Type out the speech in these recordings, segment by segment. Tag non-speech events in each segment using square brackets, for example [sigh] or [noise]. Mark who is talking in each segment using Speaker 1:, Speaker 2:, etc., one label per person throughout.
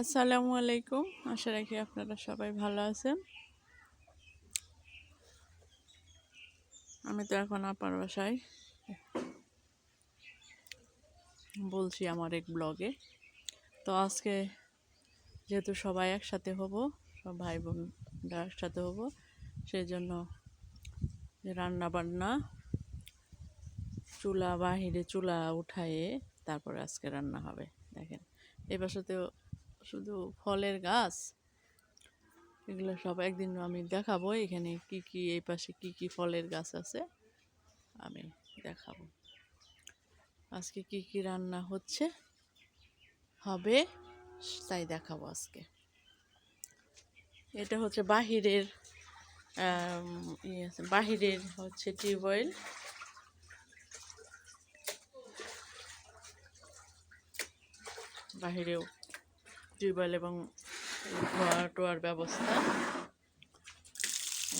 Speaker 1: আসসালামু আলাইকুম। আশা রাখি আপনারা সবাই ভালো আছেন। আমি তো এখন আপার বাসায়। বলছি আমার এক ব্লগে। তো আজকে যেহেতু সবাই একসাথে হব, সব ভাই বোনরা একসাথে হব সেই জন্য রান্না বান্না চুলা বাহিরে চুলা উঠায়ে তারপরে আজকে রান্না হবে। দেখেন, এই পাশেতেও শুধু ফলের গাছ? এগুলো সব একদিন আমি দেখাবো। এখানে কি কি, এই পাশে কি কি ফলের গাছ আছে, আমি দেখাবো। আজকে কি কি রান্না হচ্ছে? হবে, তাই দেখাবো আজকে। এটা হচ্ছে বাহিরের ইয়ে বাহিরের হচ্ছে টিউবওয়েল বাহিরেও টিউবওয়েল এবং ধোয়া টোয়ার ব্যবস্থা।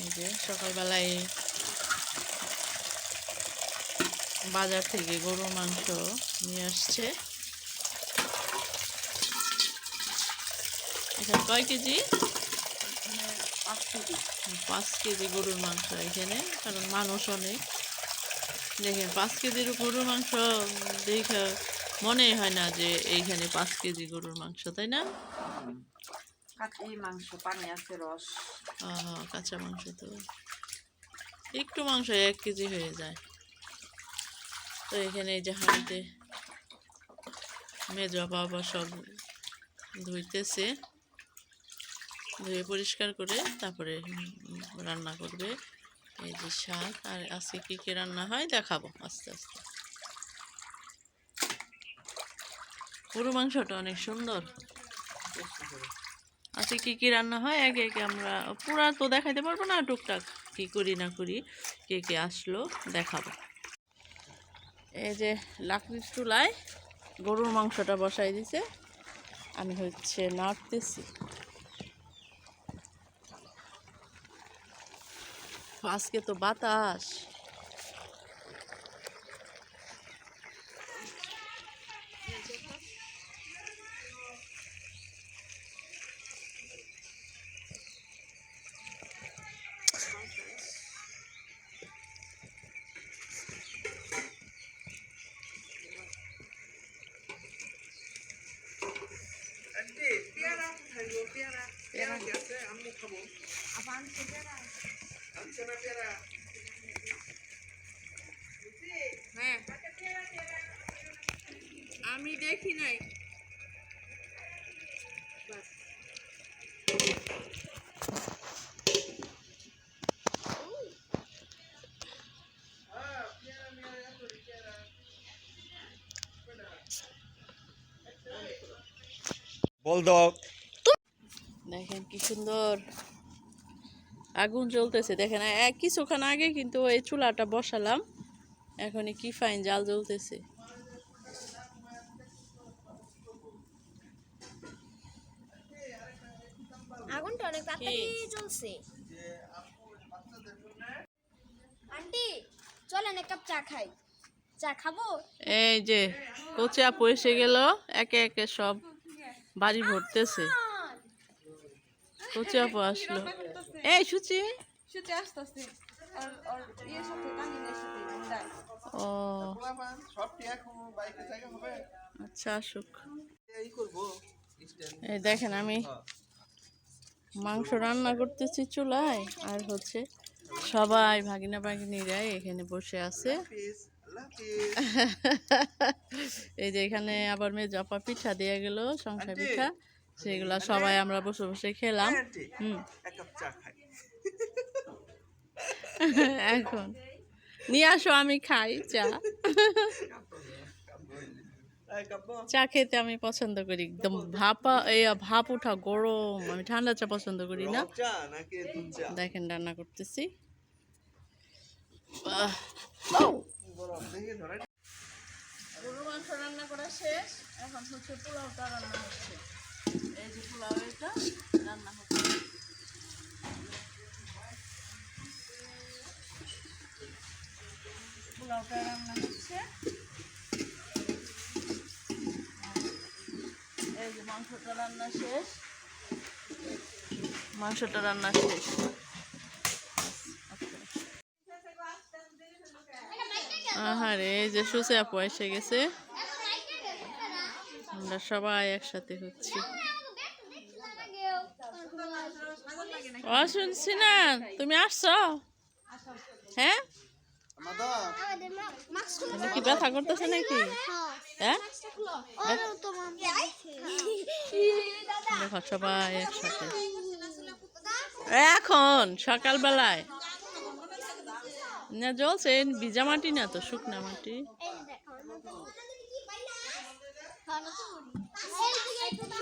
Speaker 1: এই যে সকালবেলায় বাজার থেকে গরুর মাংস নিয়ে আসছে। এখানে কয় কেজি?
Speaker 2: পাঁচ কেজি
Speaker 1: গরুর মাংস এখানে, কারণ মানুষ অনেক। দেখেন, পাঁচ কেজির গরুর মাংস দেখে মনেই হয় না যে এইখানে পাঁচ কেজি গরুর মাংস তাই না?
Speaker 2: কাঁচাই মাংস পানি আছে রস।
Speaker 1: কাঁচা মাংস তো। একটু মাংস এক কেজি হয়ে যায়। তো এখানে এই যে হাঁড়িতে মেজো বাবা সব ধুইতেছে। ধুয়ে পরিষ্কার করে তারপরে রান্না করবে। এই যে শাক আর আজকে কী কী রান্না হয় দেখাবো আস্তে আস্তে। গরু মাংসটা অনেক সুন্দর। আজকে কি কি রান্না হয়? একে একে আমরা পুরা তো দেখাইতে পারব না টুকটাক, কি করি না করি, কে কে আসলো দেখাবো। এই যে লাকড়ির চুলায় গরুর মাংসটা বসাই দিছে। আমি হচ্ছে নাড়তেছি। আজকে তো বাতাস
Speaker 3: আন্টি পেয়ারা কোথায় গো পেয়ারা পেয়ারা কি আছে আম্মু খাব আনছে না পেয়ারা
Speaker 1: হ্যাঁ আমি দেখি নাই
Speaker 3: বল দাও
Speaker 1: দেখেন কি সুন্দর। আগুন জ্বলতেছে দেখেন এক কিছুক্ষণ আগে কিন্তু এই চুলাটা বসালাম এখন কি ফাইন জাল জ্বলতেছে।
Speaker 4: আগুনটা অনেক তাড়াতাড়ি জ্বলছে। আন্টি চলেন এক কাপ চা খাই। চা খাব?
Speaker 1: এই যে কচি আপু এসে গেল একে একে সব বাড়ি ভরতেছে। কচি আপু আসলো। এই সুচি।
Speaker 2: মিলাই
Speaker 1: ও। আচ্ছা আসুক।
Speaker 3: এই করব স্ট্যান্ড
Speaker 1: এই দেখেন আমি মাংস রান্না করতেছি চুলায় আর হচ্ছে সবাই ভাগিনা ভাগিনীরা এখানে বসে আছে। [laughs] এই যে এখানে আবার মেজপা পিঠা দিয়ে গেল সংসার পিঠা। সেগুলা সবাই আমরা বসে বসে খেলাম।
Speaker 3: হ্যাঁ,
Speaker 1: হুম। [laughs] এখন। নিয়ে আসো আমি খাই চা। চা খেতে আমি পছন্দ করি একদম। ভাপা এই ভাপ ওঠা গরম। আমি ঠান্ডা চা পছন্দ করি না। দেখেন রান্না করতেছি। গরু মাংস রান্না করা শেষ। এখন হচ্ছে পোলাওটা রান্না হচ্ছে। এই যে পোলাও রান্না হচ্ছে পোলাওটা রান্না হচ্ছে এই যে মাংসটা রান্না শেষ। মাংসটা রান্না শেষ আহারে, এই যে সুসে আপু এসে গেছে। আমরা সবাই একসাথে হচ্ছি। ও শুনছি না। তুমি আসছো? হ্যাঁ? কি ব্যথা করতেছে নাকি? হ্যাঁ? দেখো সবাই একসাথে। এখন সকালবেলায়। না, জ্বলছে। ভিজা মাটি না তো, শুকনা মাটি।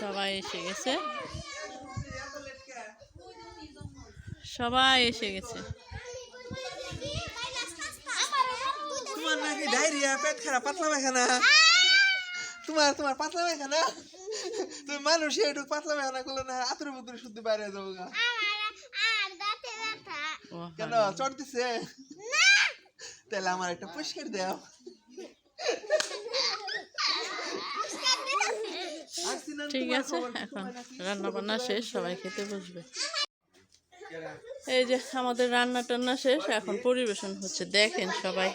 Speaker 1: সবাই এসে গেছে। সবাই এসে গেছে।
Speaker 3: তোমার নাকি ডায়রিয়া পেট খারাপ পাতলা পায়খানা? তোমার তোমার পাতলা পায়খানা? তুমি মানুষ একটু পাতলা পায়খানা করলে না আতুরে বুতুরে শুদ্ধ বাইরে যাব গা। কেন। চট দিছে? তাহলে আমার একটা পরিষ্কার দাও।
Speaker 1: ঠিক আছে এখন রান্না বান্না শেষ সবাই খেতে বসবে। এই যে আমাদের রান্না টান্না শেষ এখন পরিবেশন হচ্ছে। দেখেন সবাই।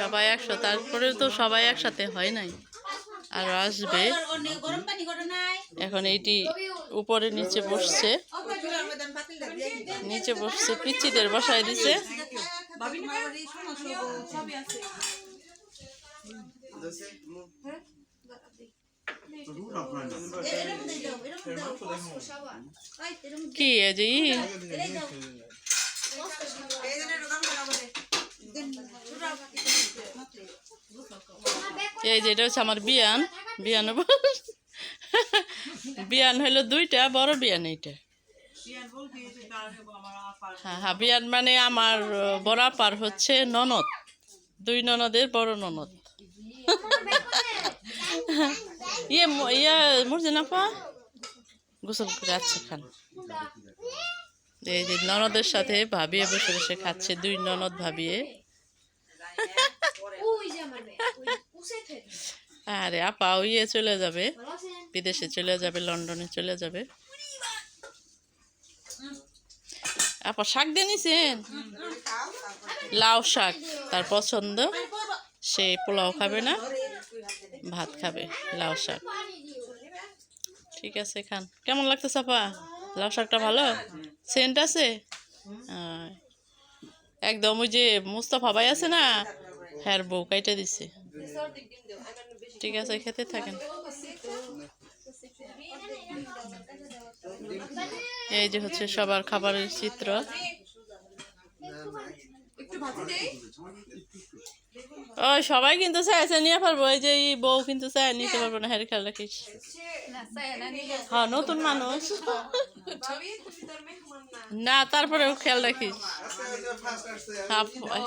Speaker 1: সবাই একসাথে তারপরে তো সবাই একসাথে হয় নাই। আর আসবে। এখন এটি উপরে নিচে বসছে। নিচে বসছে পিচ্চিদের বসায় দিছে। কি যে ই? এই যে এটা হচ্ছে আমার বিয়ান বিয়ান বিয়ান হলো দুইটা, বড় বিয়ান এইটা হ্যাঁ হ্যাঁ বিয়ান মানে আমার বড় পার হচ্ছে ননদ দুই ননদের বড় ননদ ইয়ে ইয়ে মুরজিনা গোসল করে আছে খান। এই যে ননদের সাথে ভাবিয়ে বসে বসে খাচ্ছে, দুই ননদ ভাবিয়ে। আরে আপা ইয়ে চলে যাবে। বিদেশে চলে যাবে, লন্ডনে চলে যাবে। আপা, শাক দিয়ে লাউ শাক, তার পছন্দ? সে পোলাও খাবে না? ভাত খাবে, লাউ শাক। ঠিক আছে, খান। কেমন লাগতেছে আপা? লাউ শাকটা ভালো? সেন্ট আছে? একদম ওই যে মুস্তফা ভাই আছে না? হ্যার বউ কাইটা দিছে। ঠিক আছে, খেতে থাকেন। এই যে হচ্ছে সবার খাবারের চিত্র। ওই সবাই কিন্তু চাইছে নিয়ে পারব এই যে এই বউ কিন্তু চাই নিতে পারব না হ্যাঁ খেয়াল রাখিস। হ্যাঁ নতুন মানুষ। না তারপরেও খেয়াল রাখিস।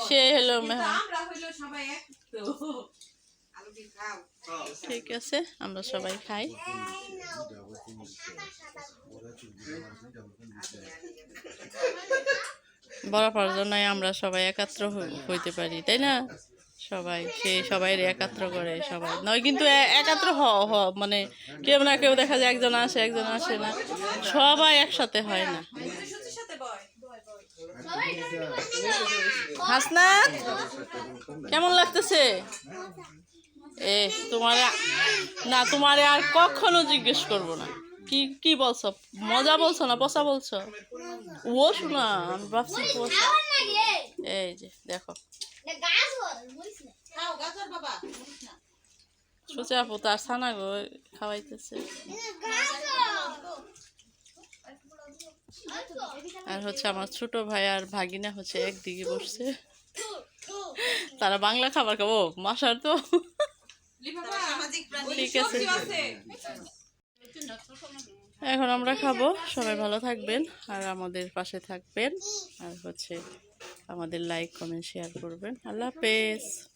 Speaker 1: সে হলো ঠিক আছে আমরা সবাই খাই। বরাবর জন্যই আমরা সবাই একাত্র হইতে পারি তাই না? সবাই, সে সবাই একাত্র করে সবাই। নয়, কিন্তু একাত্র হ হ মানে কেউ না কেউ দেখা যায়, একজন আসে একজন আসে না। সবাই একসাথে হয় না। হাসনাত, কেমন লাগতেছে? এ, তোমার, না, তোমারে আর কখনো জিজ্ঞেস করব না। কি কি বলছো? মজা বলছো না পচা বলছো? ও শোনা, আমি ভাবছি এই যে, দেখো। সোচা আপু তার ছানা গো খাওয়াইতেছে আর হচ্ছে আমার ছোট ভাই আর ভাগিনা হচ্ছে একদিকে বসছে। তারা বাংলা খাবার খাব মাসার তো। ঠিক আছে। এখন আমরা খাব। সবাই ভালো থাকবেন আর আমাদের পাশে থাকবেন। আর হচ্ছে আমাদের লাইক কমেন্ট শেয়ার করবেন। আল্লাহ হাফেজ।